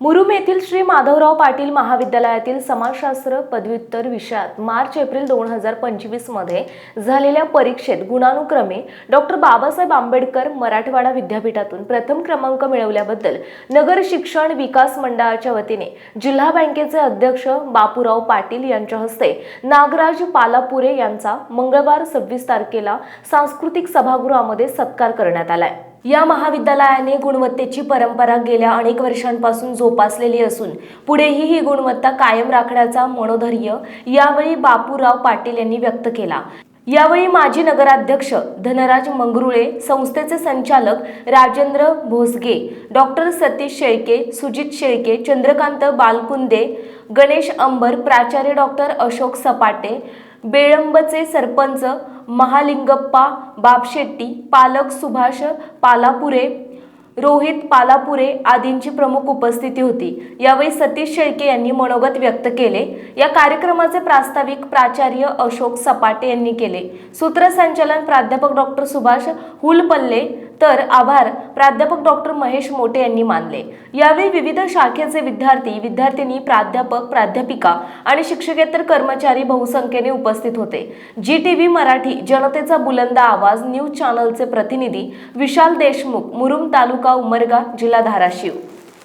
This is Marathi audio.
मुरुम येथील श्री माधवराव पाटील महाविद्यालयातील समाजशास्त्र पदव्युत्तर विषयात मार्च एप्रिल दोन हजार पंचवीसमध्ये झालेल्या परीक्षेत गुणानुक्रमे डॉक्टर बाबासाहेब आंबेडकर मराठवाडा विद्यापीठातून प्रथम क्रमांक मिळवल्याबद्दल नगर शिक्षण विकास मंडळाच्या वतीने जिल्हा बँकेचे अध्यक्ष बापूराव पाटील यांच्या हस्ते नागराज पालापुरे यांचा मंगळवार सव्वीस तारखेला सांस्कृतिक सभागृहामध्ये सत्कार करण्यात आलाय. या महाविद्यालयाने गुणवत्तेची परंपरा गेल्या अनेक वर्षांपासून जोपासलेली असून पुढेही ही गुणवत्ता कायम राखण्याचा मनोधैर्य यावेळी बापूराव पाटील यांनी व्यक्त केला. यावेळी माजी नगराध्यक्ष धनराज मंगरुळे संस्थेचे संचालक राजेंद्र भोसगे डॉक्टर सतीश शेळके सुजित शेळके चंद्रकांत बालकुंदे गणेश अंबर प्राचार्य डॉक्टर अशोक सपाटे बेळंबचे सरपंच महालिंगप्पा बापशेट्टी पालक सुभाष पालापुरे रोहित पालापुरे आदींची प्रमुख उपस्थिती होती. यावेळी सतीश शेळके यांनी मनोगत व्यक्त केले. या कार्यक्रमाचे प्रास्ताविक प्राचार्य अशोक सपाटे यांनी केले. सूत्रसंचालन प्राध्यापक डॉक्टर सुभाष हुलपल्ले तर आभार प्राध्यापक डॉक्टर महेश मोटे यांनी मानले. यावेळी विविध शाखेचे विद्यार्थी विद्यार्थिनी प्राध्यापक प्राध्यापिका आणि शिक्षकेतर कर्मचारी बहुसंख्येने उपस्थित होते. जी टी व्ही मराठी जनतेचा बुलंद आवाज न्यूज चॅनलचे प्रतिनिधी विशाल देशमुख मुरुम तालुका उमरगा जिल्हा धाराशिव.